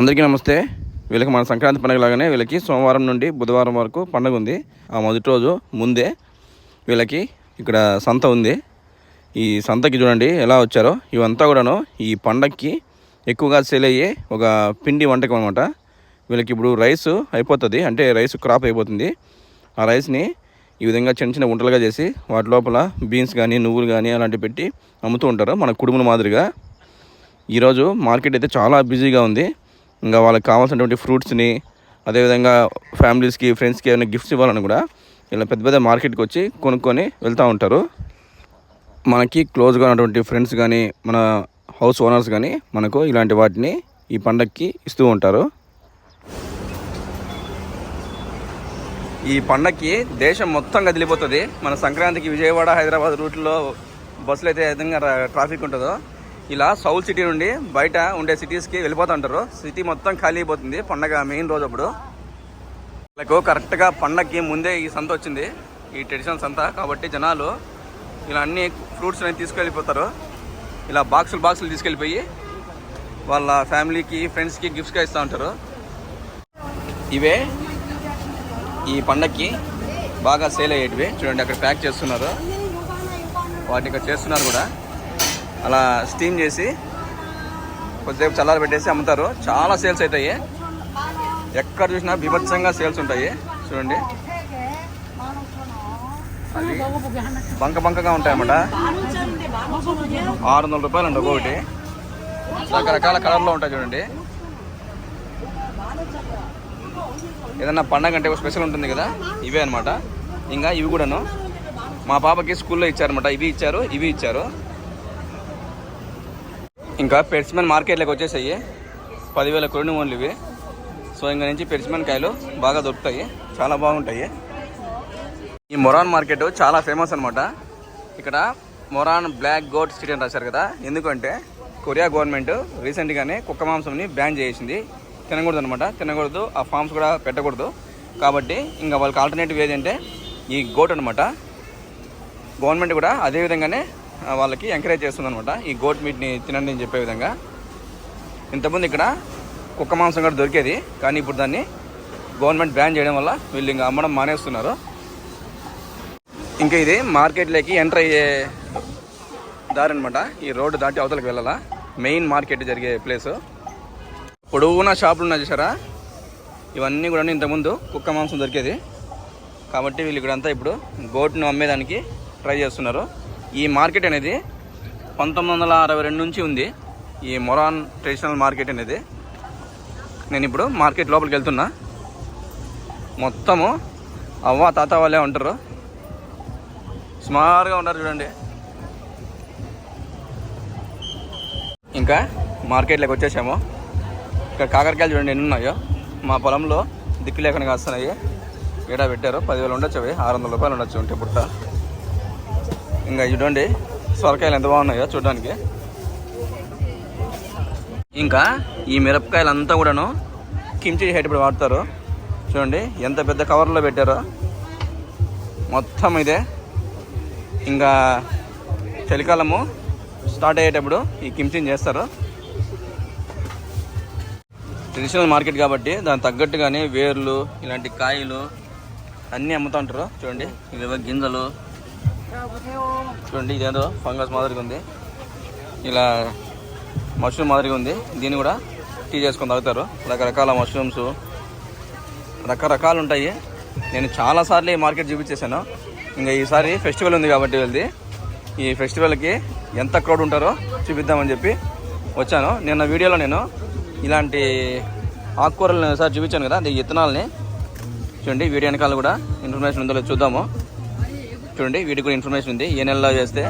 అందరికీ నమస్తే. వీళ్ళకి మన సంక్రాంతి పండుగ లాగానే వీళ్ళకి సోమవారం నుండి బుధవారం వరకు పండుగ ఉంది. ఆ మొదటి రోజు ముందే వీళ్ళకి ఇక్కడ సంత ఉంది. ఈ సంతకి చూడండి ఎలా వచ్చారో. ఇవంతా కూడాను ఈ పండగకి ఎక్కువగా సేల్ అయ్యే ఒక పిండి వంటకం అనమాట వీళ్ళకి ఇప్పుడు రైస్ అయిపోతుంది. అంటే రైస్ క్రాప్ అయిపోతుంది. ఆ రైస్ని ఈ విధంగా చిన్న చిన్న వంటలుగా చేసి వాటి లోపల బీన్స్ కానీ నువ్వులు కానీ అలాంటివి పెట్టి అమ్ముతూ ఉంటారు మన కుడుముల మాదిరిగా. ఈరోజు మార్కెట్ అయితే చాలా బిజీగా ఉంది. ఇంకా వాళ్ళకి కావాల్సినటువంటి ఫ్రూట్స్ని అదేవిధంగా ఫ్యామిలీస్కి ఫ్రెండ్స్కి ఏమైనా గిఫ్ట్స్ ఇవ్వాలని కూడా ఇలా పెద్ద పెద్ద మార్కెట్కి వచ్చి కొనుక్కొని వెళ్తూ ఉంటారు. మనకి క్లోజ్గా ఉన్నటువంటి ఫ్రెండ్స్ కానీ మన హౌస్ ఓనర్స్ కానీ మనకు ఇలాంటి వాటిని ఈ పండగకి ఇస్తూ ఉంటారు. ఈ పండగకి దేశం మొత్తం కదిలిపోతుంది. మన సంక్రాంతికి విజయవాడ హైదరాబాద్ రూట్లో బస్సులు అయితే ఏ విధంగా ట్రాఫిక్ ఉంటుందో ఇలా సౌత్ సిటీ నుండి బయట ఉండే సిటీస్కి వెళ్ళిపోతుంటారు సిటీ మొత్తం ఖాళీ అయిపోతుంది. పండగ మెయిన్ రోజు అప్పుడు. వాళ్ళకు కరెక్ట్గా పండగకి ముందే ఈ సంత వచ్చింది. ఈ ట్రెడిషనల్ సంత. కాబట్టి జనాలు ఇలా అన్ని ఫ్రూట్స్ అనేవి తీసుకెళ్ళిపోతారు. ఇలా బాక్సులు బాక్సులు తీసుకెళ్ళిపోయి వాళ్ళ ఫ్యామిలీకి ఫ్రెండ్స్కి గిఫ్ట్స్గా ఇస్తూ ఉంటారు. ఇవే ఈ పండక్కి బాగా సేల్ అయ్యేటివి. చూడండి అక్కడ ప్యాక్ చేస్తున్నారు. వాటి ఇక్కడ చేస్తున్నారు కూడా. అలా స్టీమ్ చేసి కొద్దిసేపు చల్లారి పెట్టేసి అమ్ముతారు. చాలా సేల్స్ అవుతాయి. ఎక్కడ చూసినా బీభత్సంగా సేల్స్ ఉంటాయి. చూడండి. అది బంక బంకగా ఉంటాయి అన్నమాట ఆరు వందల రూపాయలు అండి ఒక్కొక్కటి. రకరకాల కలర్లో ఉంటాయి చూడండి. ఏదన్నా పండగ అంటే ఒక స్పెషల్ ఉంటుంది కదా ఇవే అనమాట ఇంకా ఇవి కూడాను మా పాపకి స్కూల్లో ఇచ్చారనమాట ఇవి ఇచ్చారు ఇవి ఇచ్చారు. ఇంకా పెట్స్మెన్ మార్కెట్లోకి వచ్చేసాయి. పదివేల కొన్ని ఓన్లు ఇవి. సో ఇంకా నుంచి పెట్స్మెన్ కాయలు బాగా దొరుకుతాయి. చాలా బాగుంటాయి. ఈ మొరాన్ మార్కెట్ చాలా ఫేమస్ అనమాట ఇక్కడ మొరాన్ బ్లాక్ గోట్ స్ట్రీట్ అని రాశారు కదా. ఎందుకంటే కొరియా గవర్నమెంట్ రీసెంట్గానే కుక్క మాంసంని బ్యాన్ చేసింది. తినకూడదు అనమాట తినకూడదు. ఆ ఫామ్స్ కూడా పెట్టకూడదు. కాబట్టి ఇంకా వాళ్ళకి ఆల్టర్నేటివ్ ఏదంటే ఈ గోట్ అనమాట గవర్నమెంట్ కూడా అదే విధంగానే వాళ్ళకి ఎంకరేజ్ చేస్తుంది అనమాట ఈ గోట్ మీట్ని తినండి అని చెప్పే విధంగా. ఇంతకుముందు ఇక్కడ కుక్క మాంసం కూడా దొరికేది కానీ ఇప్పుడు దాన్ని గవర్నమెంట్ బ్యాన్ చేయడం వల్ల వీళ్ళు ఇంకా అమ్మడం మానేస్తున్నారు. ఇంకా ఇది మార్కెట్లోకి ఎంటర్ అయ్యే దారి అనమాట ఈ రోడ్డు దాటి అవతలకి వెళ్ళాలా. మెయిన్ మార్కెట్ జరిగే ప్లేస్ పొడవునా షాపులు ఉన్నాయి చూసారా ఇవన్నీ కూడా ఇంతకుముందు కుక్క మాంసం దొరికేది. కాబట్టి వీళ్ళు ఇక్కడంతా ఇప్పుడు గోట్ను అమ్మేదానికి ట్రై చేస్తున్నారు. ఈ మార్కెట్ అనేది పంతొమ్మిది వందల అరవై రెండు నుంచి ఉంది. ఈ మొరాన్ ట్రెడిషనల్ మార్కెట్ అనేది నేను ఇప్పుడు మార్కెట్ లోపలికి వెళ్తున్నా. మొత్తము అవ్వ తాత వాళ్ళే ఉంటారు. సుమారుగా ఉన్నారు చూడండి. ఇంకా మార్కెట్లోకి వచ్చేసాము. ఇక్కడ కాకరకాయలు చూడండి ఎన్ని ఉన్నాయో. మా పొలంలో దిక్కు లేకుండా కాస్తున్నాయి. ఏడా పెట్టారు? పదివేలు ఉండొచ్చు అవి. ఆరు వందల రూపాయలు ఉండొచ్చు ఉంటే పుట్ట ఇంకా చూడండి సొరకాయలు ఎంత బాగున్నాయో చూడడానికి. ఇంకా ఈ మిరపకాయలు అంతా కూడాను కిమ్చి చేసేటప్పుడు వాడతారు. చూడండి ఎంత పెద్ద కవర్లో పెట్టారో. మొత్తం ఇదే. ఇంకా చలికాలము స్టార్ట్ అయ్యేటప్పుడు ఈ కిమ్చిని చేస్తారు. ట్రెడిషనల్ మార్కెట్ కాబట్టి దానికి తగ్గట్టుగానే వేర్లు ఇలాంటి కాయలు అన్నీ అమ్ముతుంటారు. చూడండి ఇవేవో గింజలు. చూడండి ఇదేదో ఫంగస్ మాదిరిగా ఉంది. ఇలా మష్రూమ్ మాదిరిగా ఉంది. దీన్ని కూడా టీ చేసుకొని తాగుతారు. రకరకాల మష్రూమ్స్ రకరకాలు ఉంటాయి. నేను చాలాసార్లు ఈ మార్కెట్ చూపించేశాను. ఇంకా ఈసారి ఫెస్టివల్ ఉంది కాబట్టి వెళ్ళి ఈ ఫెస్టివల్కి ఎంత క్రౌడ్ ఉంటారో చూపిద్దామని చెప్పి వచ్చాను. నిన్న వీడియోలో నేను ఇలాంటి ఆకుకూరలను సార్ చూపించాను కదా అది ఇత్తనాలని. చూడండి వీడియో వెనకాల కూడా ఇన్ఫర్మేషన్ ఉందో చూద్దాము. చూడండి వీటికి కూడా ఇన్ఫర్మేషన్ ఉంది. ఏ నెలలో చేస్తే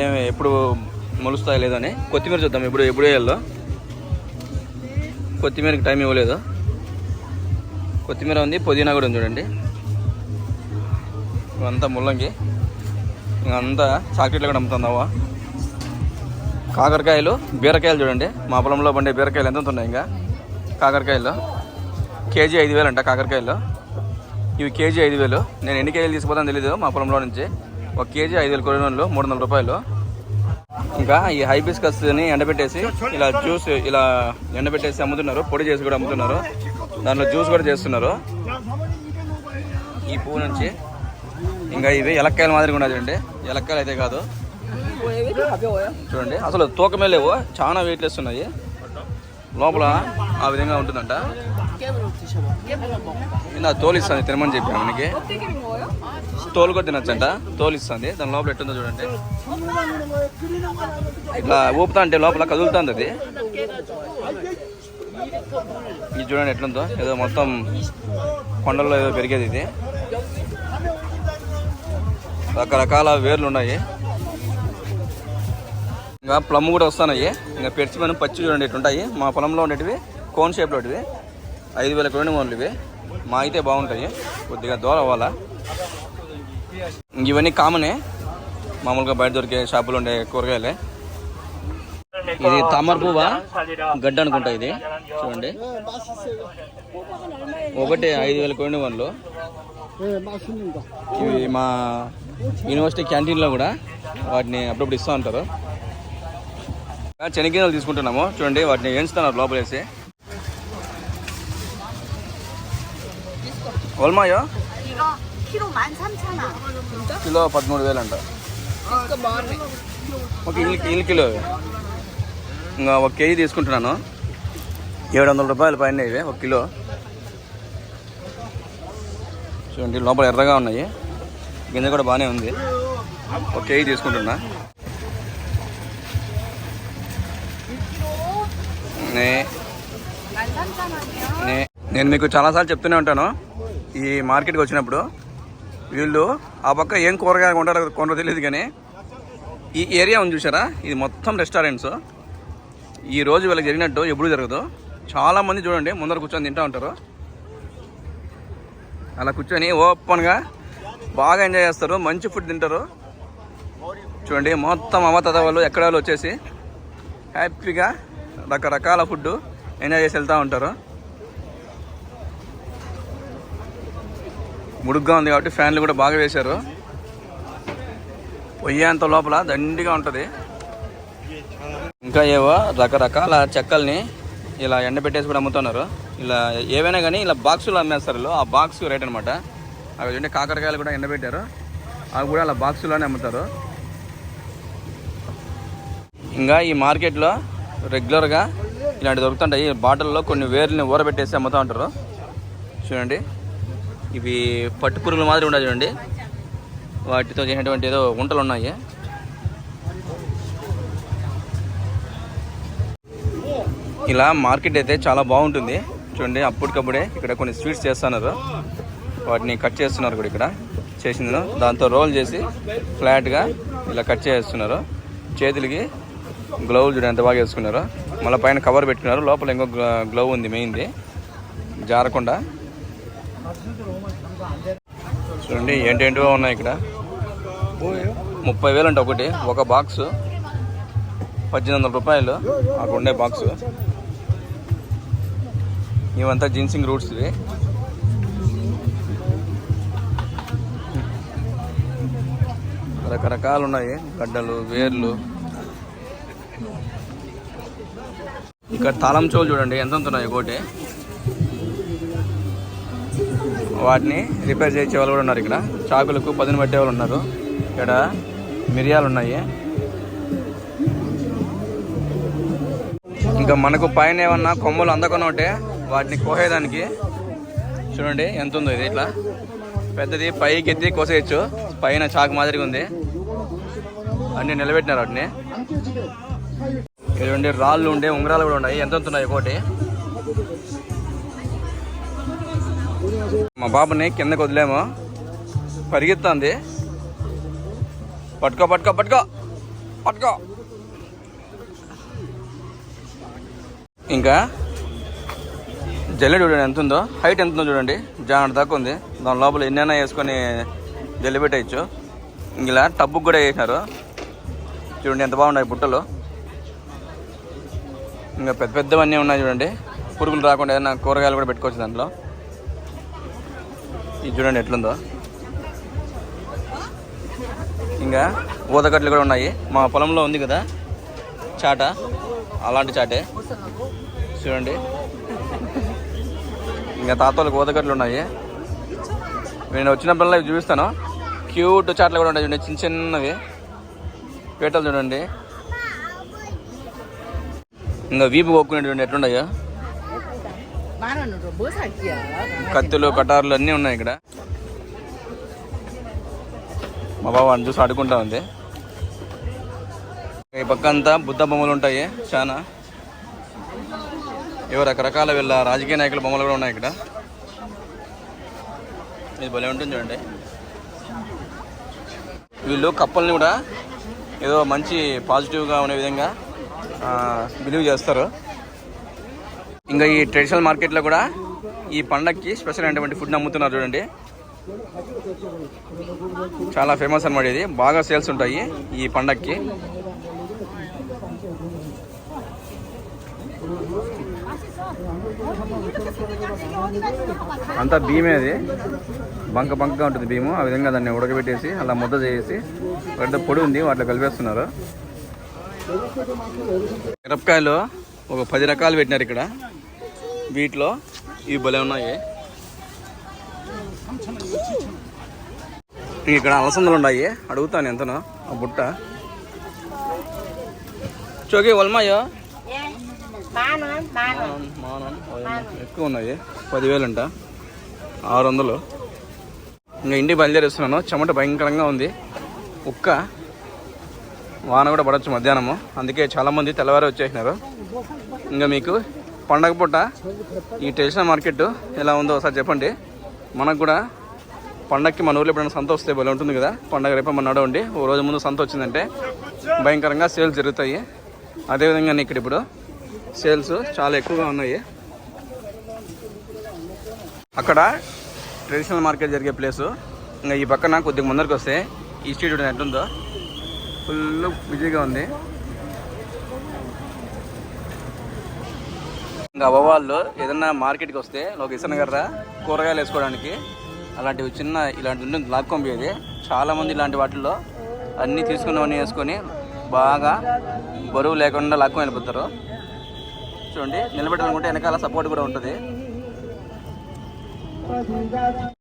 ఏమి ఏం ఎప్పుడు మొలుస్తాయో లేదని కొత్తిమీర చూద్దాం ఎప్పుడు ఎప్పుడు వేయాలో. కొత్తిమీరకి టైం ఇవ్వలేదు. కొత్తిమీర ఉంది పుదీనా కూడా ఉంది చూడండి. ఇవంతా ముల్లంగి. ఇంకంతా చాక్లెట్లు కూడా అమ్ముతుందావా కాకరకాయలు బీరకాయలు చూడండి. మా పొలంలో పండే బీరకాయలు ఎంత ఉన్నాయి ఇంకా? కాకరకాయలు. కేజీ ఐదు వేలు అంట కాకరకాయలు. ఇవి కేజీ ఐదు వేలు. నేను ఎన్ని కేజీలు తీసుకుపోతాను తెలియదు మా పొలంలో నుంచి. ఒక కేజీ ఐదు వేలు కొరినోళ్ళు మూడు వందల రూపాయలు. ఇంకా ఈ హైబిస్కస్ని ఎండబెట్టేసి ఇలా జ్యూస్ ఇలా ఎండబెట్టేసి అమ్ముతున్నారు పొడి చేసి కూడా అమ్ముతున్నారు. దాంట్లో జ్యూస్ కూడా చేస్తున్నారు. ఈ పువ్వు నుంచి ఇంకా ఇవి ఎలక్కాయల మాదిరిగా ఉన్నది చూడండి. ఎలక్కాయలు అయితే కాదు. చూడండి అసలు తూకమే లేవు చాలా వెయిట్లెస్ ఉన్నాయి. లోపల ఆ విధంగా ఉంటుందంట. ఇందా తోలు ఇస్తుంది తినమని చెప్పాను మనకి తోలు కూడా తినచ్చంట. తోలు ఇస్తుంది దాని లోపల ఎట్టుందో చూడండి. ఇట్లా ఊపుతా అంటే లోపల కదులుతుంది అది. ఇది చూడండి ఎట్లుందో. ఏదో మొత్తం కొండల్లో ఏదో పెరిగేది ఇది. రకరకాల వేర్లు ఉన్నాయి. ఇంకా ప్లమ్ కూడా వస్తున్నాయి ఇంకా పెరిచి మనం పచ్చి చూడండి ఇట్లుంటాయి మా పొలంలో ఉండేటివి కోన్ షేప్లో ఇవి ఐదు వేల కొన్ని మోన్లు ఇవి. మా అయితే బాగుంటాయి. కొద్దిగా దూరం అవ్వాలా? ఇవన్నీ కామనే. మామూలుగా బయట దొరికే షాపులు ఉండే కూరగాయలే. ఇది తామర పువ్వా? గడ్డ అనుకుంటా ఇది. చూడండి. ఒకటి ఐదు వేల కొన్ని వన్లు ఇవి మా యూనివర్సిటీ క్యాంటీన్లో కూడా వాటిని అప్పుడప్పుడు ఇస్తూ ఉంటారు. శనగిన్నెలు తీసుకుంటున్నాము. చూడండి వాటిని ఎంచుతున్నారు లోపలేసి. ఓల్మాయో 이거 키로 13,000원. కిలో పదమూడు వేలు అంట ఒక ఇల్లు ఇల్లు కిలో ఇంకా ఒక కేజీ తీసుకుంటున్నాను ఏడు వందల రూపాయల పైన ఇవి ఒక కిలో చూడండి లోపల ఎర్రగా ఉన్నాయి గింజ కూడా బాగానే ఉంది ఒక కేజీ తీసుకుంటున్నా నే 13,000원이요. నే- నేను మీకు చాలాసార్లు చెప్తూనే ఉంటాను ఈ మార్కెట్కి వచ్చినప్పుడు వీళ్ళు ఆ పక్క ఏం కూరగాయలు కొంటారో కొనరో తెలియదు కానీ ఈ ఏరియా ఉంది చూసారా ఇది మొత్తం రెస్టారెంట్స్ ఈ రోజు వీళ్ళకి జరిగినట్టు ఎప్పుడు జరగదు. చాలామంది చూడండి ముందర కూర్చొని తింటూ ఉంటారు. అలా కూర్చొని ఓపెన్గా బాగా ఎంజాయ్ చేస్తారు మంచి ఫుడ్ తింటారు. చూడండి మొత్తం అవతత వాళ్ళు ఎక్కడ వాళ్ళు వచ్చేసి హ్యాపీగా రకరకాల ఫుడ్ ఎంజాయ్ చేసి వెళ్తూ ఉంటారు. ముడుగ్గా ఉంది కాబట్టి ఫ్యాన్లు కూడా బాగా వేశారు. పొయ్యేంత లోపల దండిగా ఉంటుంది. ఇంకా ఏవో రకరకాల చెక్కల్ని ఇలా ఎండబెట్టేసి కూడా అమ్ముతున్నారు. ఇలా ఏవైనా కానీ ఇలా బాక్సులు అమ్మేస్తారు ఆ బాక్స్ రేట్ అనమాట అవి చూడండి కాకరకాయలు కూడా ఎండబెట్టారు. అవి కూడా అలా బాక్సులోనే అమ్ముతారు. ఇంకా ఈ మార్కెట్లో రెగ్యులర్గా ఇలాంటి దొరుకుతుంటాయి. ఈ బాటిల్లో కొన్ని వేర్లని ఊరబెట్టేసి అమ్ముతూ ఉంటారు. చూడండి. ఇవి పట్టు పురుగుల మాదిరి ఉండదు చూడండి. వాటితో చేసినటువంటి ఏదో వంటలు ఉన్నాయి. ఇలా మార్కెట్ అయితే చాలా బాగుంటుంది. చూడండి అప్పటికప్పుడే ఇక్కడ కొన్ని స్వీట్స్ చేస్తున్నారు. వాటిని కట్ చేస్తున్నారు కూడా ఇక్కడ. చేసింది దాంతో రోల్ చేసి ఫ్లాట్గా ఇలా కట్ చేస్తున్నారు. చేతులకి గ్లౌజ్ చూడండి ఎంత బాగా వేసుకున్నారు. మళ్ళీ పైన కవర్ పెట్టుకున్నారు. లోపల ఇంకో గ్లౌ ఉంది మెయిన్ది. జారకుండా. చూడండి ఏంటేంటివో ఉన్నాయి ఇక్కడ. ముప్పై వేలు అంట ఒకటి ఒక బాక్స్. పద్దెనిమిది వందల రూపాయలు అక్కడ ఉండే బాక్స్. ఇవంతా జిన్సింగ్ రూట్స్ ఇవి. రకరకాలు ఉన్నాయి గడ్డలు వేర్లు. ఇక్కడ తాళం చెవులు చూడండి ఎంత ఉన్నాయి ఒకటి వాటిని రిపేర్ చేసే వాళ్ళు కూడా ఉన్నారు ఇక్కడ. చాకులకు పదును పట్టే వాళ్ళు ఉన్నారు. ఇక్కడ మిరియాలు ఉన్నాయి. ఇంకా మనకు పైన ఏమన్నా కొమ్మలు అందకుండా ఉంటే వాటిని కోసేదానికి చూడండి ఎంత ఉందో ఇది ఇట్లా. పెద్దది పైకి ఎత్తి కోసేయచ్చు. పైన చాకు మాదిరిగా ఉంది. అన్ని నిలబెట్టినారు వాటిని. ఇటువంటి రాళ్ళు ఉండే ఉంగరాలు కూడా ఉన్నాయి. ఎంత ఉన్నాయి ఒకటి మా బాబుని కిందకు వదిలేము. పరిగెత్తుంది. పట్టుకో పట్టుకో పట్టుకో. పట్టుకో. ఇంకా జల్లె చూడండి ఎంత ఉందో. హైట్ ఎంత ఉందో చూడండి. జాన దాకా ఉంది. దాని లోపల ఎన్నైనా వేసుకొని జల్లి పెట్టేయచ్చు. ఇలా టబ్బుకు కూడా వేసినారు. చూడండి ఎంత బాగున్నాయి బుట్టలు. ఇంకా పెద్ద పెద్దవన్నీ ఉన్నాయి చూడండి. పురుగులు రాకుండా ఏదైనా కూరగాయలు కూడా పెట్టుకోవచ్చు దాంట్లో. ఇది చూడండి ఎట్లుందో. ఇంకా ఊదకట్లు కూడా ఉన్నాయి. మా పొలంలో ఉంది కదా చాట. అలాంటి చాటే. చూడండి. ఇంకా తాతోళ్ళకి ఊదకట్లు ఉన్నాయి. నేను వచ్చినప్పుడల్లా ఇవి చూపిస్తాను. క్యూట్ చాట్లు కూడా ఉన్నాయి చూడండి చిన్న చిన్నవి. పీటలు చూడండి. ఇంకా వీపు కొక్కునే చూడండి ఎట్లున్నాయో. కత్తులు కటార్లు అన్నీ ఉన్నాయి ఇక్కడ. మా బావ అని చూసి ఆడుకుంటా ఉంది. ఈ పక్క అంతా బుద్ధ బొమ్మలు ఉంటాయి చాలా ఇవి రకరకాల వీళ్ళ రాజకీయ నాయకుల బొమ్మలు కూడా ఉన్నాయి ఇక్కడ. ఇది భలే ఉంటుంది చూడండి. వీళ్ళు కప్పల్ని కూడా ఏదో మంచి పాజిటివ్గా ఉండే విధంగా బిలీవ్ చేస్తారు. ఇంకా ఈ ట్రెడిషనల్ మార్కెట్లో కూడా ఈ పండక్కి స్పెషల్ అయినటువంటి ఫుడ్ అమ్ముతున్నారు చూడండి. చాలా ఫేమస్ అనమాట ఇది. బాగా సేల్స్ ఉంటాయి ఈ పండక్కి. అంతా భీమే అది. బంక బంకగా ఉంటుంది భీము. ఆ విధంగా దాన్ని ఉడకబెట్టేసి అలా ముద్ద చేసి పెద్ద పొడి ఉంది వాటిలో కలిపేస్తున్నారు. మిరపకాయలు ఒక పది రకాలు పెట్టినారు ఇక్కడ. వీటిలో ఇవి భలే ఉన్నాయి. ఇక్కడ అలసందలు ఉన్నాయి. అడుగుతాను ఎంతనో. ఆ బుట్ట. చోకే వల్మాయో ఎక్కువ ఉన్నాయి. పదివేలంట. ఆరు వందలు ఇంకా ఇంటికి బయలుదేరుస్తున్నాను. చెమట భయంకరంగా ఉంది. ఉక్క వాన కూడా పడవచ్చు మధ్యాహ్నము. అందుకే చాలామంది తెల్లవారు వచ్చేసినారు. ఇంకా మీకు పండగ పూట ఈ ట్రెడిషనల్ మార్కెట్ ఎలా ఉందో ఒకసారి చెప్పండి. మనకు కూడా పండగకి మన ఊర్లో ఎప్పుడైనా సంత వస్తే భలే ఉంటుంది కదా. పండగ రేపు మన నడవండి ఓ రోజు ముందు సంత వచ్చిందంటే భయంకరంగా సేల్స్ జరుగుతాయి. అదేవిధంగా ఇక్కడ ఇప్పుడు సేల్స్ చాలా ఎక్కువగా ఉన్నాయి. అక్కడ ట్రెడిషనల్ మార్కెట్ జరిగే ప్లేసు. ఇంకా ఈ పక్కన కొద్దిగా ముందరికి వస్తే ఈ స్ట్రీట్ చూడండి ఎట్లుందో ఫుల్ బిజీగా ఉంది. ఇంకా అవ్వవాళ్ళు ఏదన్నా మార్కెట్కి వస్తే ఒక ఇసనగర్ర కూరగాయలు వేసుకోవడానికి. అలాంటివి చిన్న ఇలాంటి ఉంటుంది లాక్కొంపేది చాలామంది ఇలాంటి వాటిల్లో అన్నీ తీసుకున్నవన్నీ వేసుకొని బాగా బరువు లేకుండా లాక్కొని వెళ్ళిపోతారు. చూడండి నిలబెట్టాలనుకుంటే వెనకాల సపోర్ట్ కూడా ఉంటుంది.